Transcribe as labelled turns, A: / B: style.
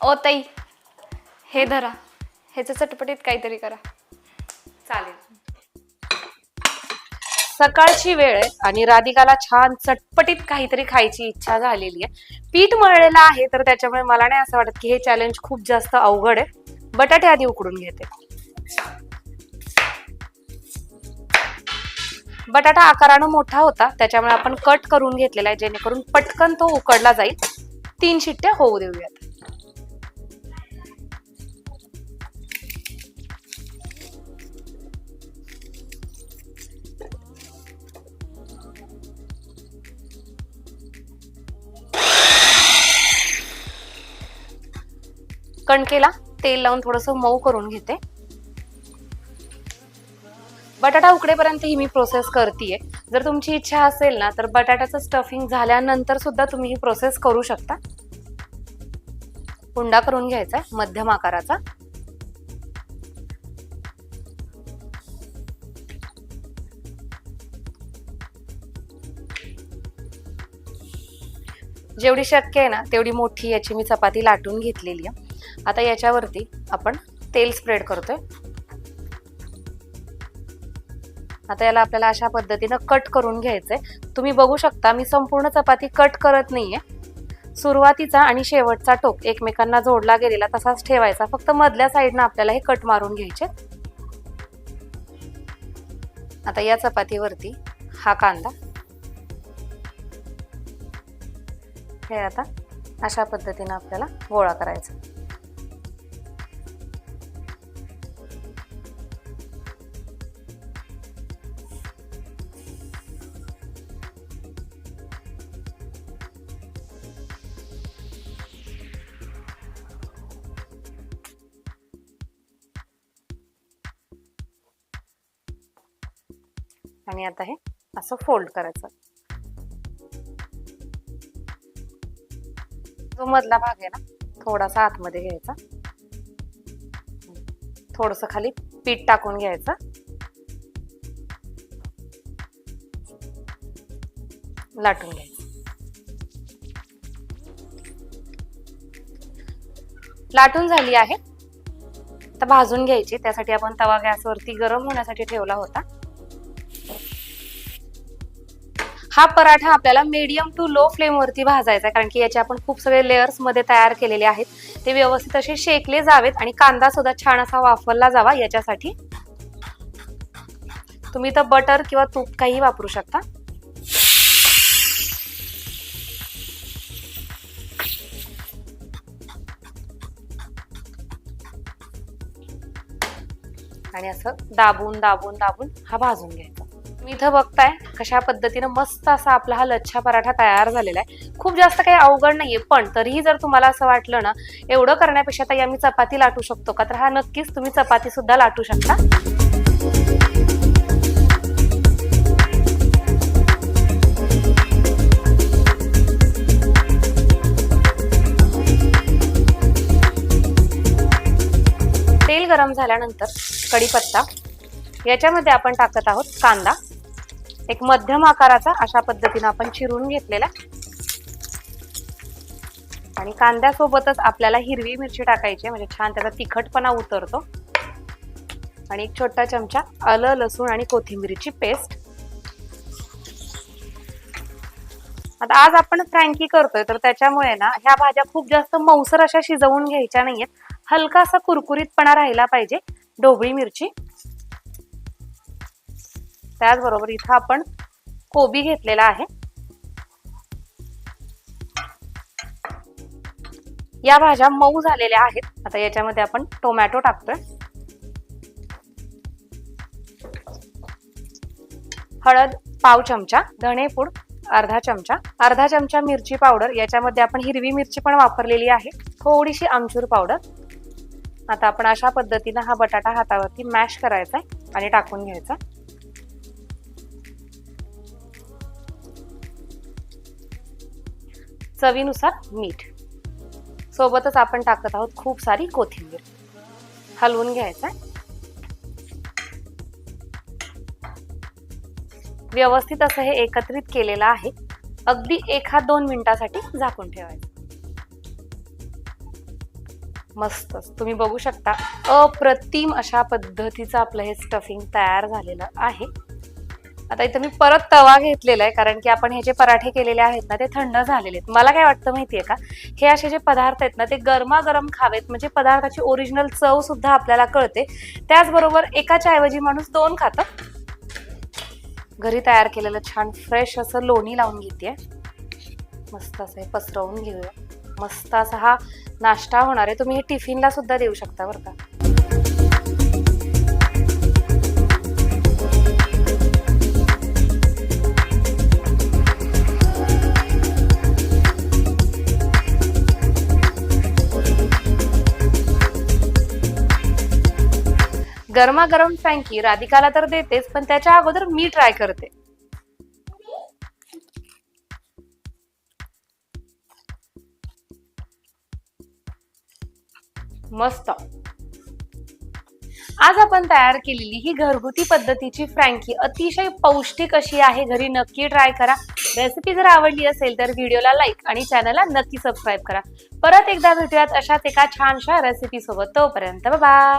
A: ओ ताई. हे धरा. ह्याचं चटपटीत काहीतरी करा.
B: चालेल. सकाळची वेळ आहे आणि राधिकाला छान चटपटीत काहीतरी खायची इच्छा झालेली आहे. पीठ मळलेलं आहे तर त्याच्यामुळे मला नाही असं वाटत की हे चॅलेंज खूप जास्त अवघड आहे. बटाटे आधी उकडून घेते. बटाटा आकारानं मोठा होता त्याच्यामुळे आपण कट करून घेतलेला आहे जेणेकरून पटकन तो उकडला जाईल. तीन शिट्ट्या होऊ देऊयात. कणकेला तेल लावून थोडस मऊ करून घेते. बटाटा उकडेपर्यंत ही मी प्रोसेस करते जर तुमची इच्छा असेल ना तर बटाट्याचं स्टफिंग झाल्यानंतर सुद्धा तुम्ही ही प्रोसेस करू शकता. हुंडा करून घ्यायचा आहे मध्यम आकाराचा. जेवढी शक्य आहे ना तेवढी मोठी याची मी चपाती लाटून घेतलेली आहे. आता याच्यावरती आपण तेल स्प्रेड करतोय. आता याला आपल्याला अशा पद्धतीनं कट करून घ्यायचंय. तुम्ही बघू शकता मी संपूर्ण चपाती कट करत नाहीये. सुरुवातीचा आणि शेवटचा टोक एकमेकांना जोडला गेलेला तसाच ठेवायचा. फक्त मधल्या साईडनं आपल्याला हे कट मारून घ्यायचे. आता या चपातीवरती हा कांदा. हे आता अशा पद्धतीनं आपल्याला गोळा करायचा. आणि आता हे असं फोल्ड करायचं. जो मधला भाग आहे ना थोडासा आतमध्ये घ्यायचा. थोडस खाली पीठ टाकून घ्यायचं. लाटून घ्यायचं. लाटून झाली आहे. तर भाजून घ्यायची त्यासाठी आपण तवा गॅसवरती गरम होण्यासाठी ठेवला होता. हा पराठा आपल्याला मीडियम टू लो फ्लेम वरती भाजायचा आहे कारण की याचे आपण खूप सगळे लेयर्समध्ये तयार केलेले आहेत. ते व्यवस्थित असे शेकले जावेत आणि कांदा सुद्धा छान असा वाफरला जावा याच्यासाठी. तुम्ही तर बटर किंवा तूप काही वापरू शकता. आणि असं दाबून दाबून दाबून हा भाजून घ्यायचा. इथं बघताय कशा पद्धतीनं मस्त असा आपला हा लच्छा पराठा तयार झालेला आहे. खूप जास्त काही अवघड नाहीये पण तरीही जर तुम्हाला असं वाटलं ना एवढं करण्यापेक्षा ताई आम्ही चपाती लाटू शकतो का? तर हा नक्कीच तुम्ही चपाती सुद्धा लाटू शकता. तेल गरम झाल्यानंतर कढीपत्ता. याच्यामध्ये आपण टाकत आहोत कांदा. एक मध्यम आकाराचा अशा पद्धतीनं आपण चिरून घेतलेला. आणि कांद्यासोबतच आपल्याला हिरवी मिरची टाकायची म्हणजे छान त्याचा तिखटपणा उतरतो. आणि एक छोटा चमचा आलं लसूण आणि कोथिंबीरीची पेस्ट. आता आज आपण फ्रँकी करतोय तर त्याच्यामुळे ना ह्या भाज्या खूप जास्त मौसर अशा शिजवून घ्यायच्या नाहीयेत. हलका असा कुरकुरीतपणा राहिला पाहिजे ढोबळी मिरची. त्याचबरोबर इथं आपण कोबी घेतलेला आहे. या भाज्या मऊ झालेल्या आहेत. आता याच्यामध्ये आपण टोमॅटो टाकतोय. हळद पाव चमचा धणेपूड अर्धा चमचा. अर्धा चमचा मिरची पावडर याच्यामध्ये आपण हिरवी मिरची पण वापरलेली आहे. थोडीशी आमचूर पावडर. आता आपण अशा पद्धतीनं हा बटाटा हातावरती मॅश करायचा आहे आणि टाकून घ्यायचा चवीनुसार मीठ. सोबतच आपण टाकत आहोत खूप सारी कोथिंबीर. हलवून घ्यायचं व्यवस्थित असं हे एकत्रित केलेलं आहे. अगदी एखाद दोन मिनिटासाठी झाकून ठेवायचं. मस्तच. तुम्ही बघू शकता अप्रतिम अशा पद्धतीचं आपलं हे स्टफिंग तयार झालेलं आहे. आता इथं मी परत तवा घेतलेला आहे कारण की आपण हे जे पराठे केलेले आहेत ना ते थंड झालेले आहेत. मला काय वाटतं माहितीये का? हे असे जे पदार्थ आहेत ना ते गरमागरम खावेत. म्हणजे पदार्थाची ओरिजिनल चव सुद्धा आपल्याला कळते. त्याचबरोबर एकाच्या ऐवजी माणूस दोन खातं. घरी तयार केलेलं छान फ्रेश असं लोणी लावून घेते मस्त असं हे पसरवून घेऊया. मस्त असा हा नाश्ता होणार आहे. तुम्ही हे टिफिनला सुद्धा देऊ शकता बरं का. गरमागरम फ्रँकी राधिकाला तर देतेच पण त्याच्या अगोदर मी ट्राय करते. मस्त. आज आपण तयार केलेली ही घरगुती पद्धतीची फ्रँकी अतिशय पौष्टिक अशी आहे. घरी नक्की ट्राय करा. रेसिपी जर आवडली असेल तर व्हिडिओला लाईक आणि चॅनलला नक्की सबस्क्राईब करा. परत एकदा भेटूयात अशाच एका छानशा रेसिपी सोबत. तोपर्यंत बाय